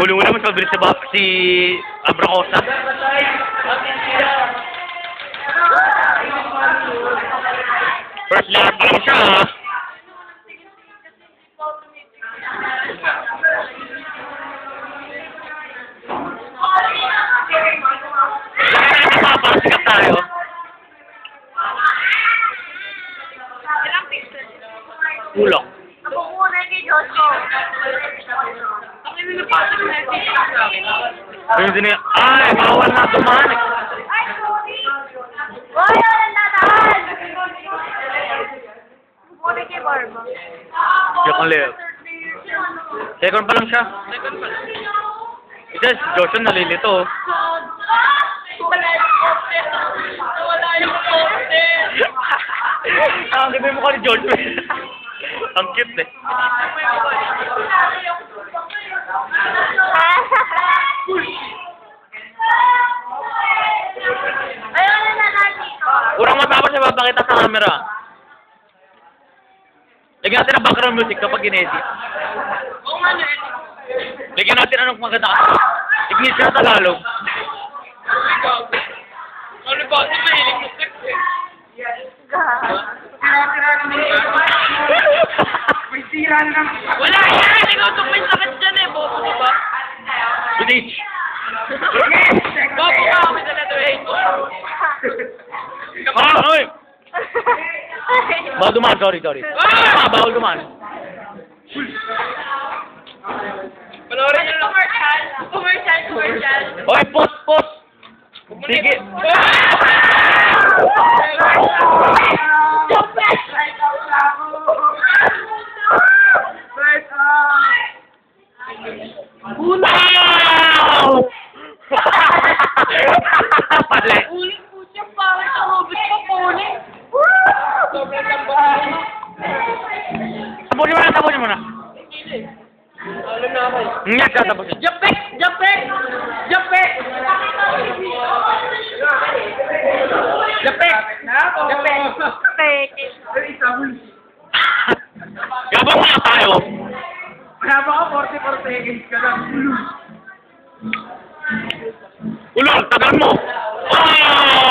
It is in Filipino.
Mo naman sa bilis si Abracosa. First lap lang siya, ha? Napapasikat tayo. Ulok. Napupunan kay Joshua. Ayun din ay, bawal na dumaan. Ay, sorry! Hoy, wala na daan! Muna kay Barba. Kang Leo. Second pa lang siya. Second pa lang. Si Joshua nalilito. Wala yung poster. Wala yung poster. Ang ganda yung mukha ni Joshua. Ang cute eh. Ayaw na na dito. Urang matapos siya papakita sa camera. Lagyan natin ang background music kapag in-edit. Na. Lagyan natin anong maganda. English na Tagalog. Wala yan! Itong may sakit dyan eh, bobo di ba? Vintage. Bobo ka kami sa letter A. Ah, oy! Bawal dumaan, sorry, sorry. Ah, bawal dumaan. Panoorin nyo lang. Commercial. Commercial, commercial. Oy, post, post! Sige. Wow! Tapusin mo na, tapusin mo na. Ano na ako? Nga siya, tapusin. Japek! Japek! Japek! Japek! Japek! Japek! Gabang muna tayo. Kaya baka 44 seconds ka lang. Ulol, tagal mo.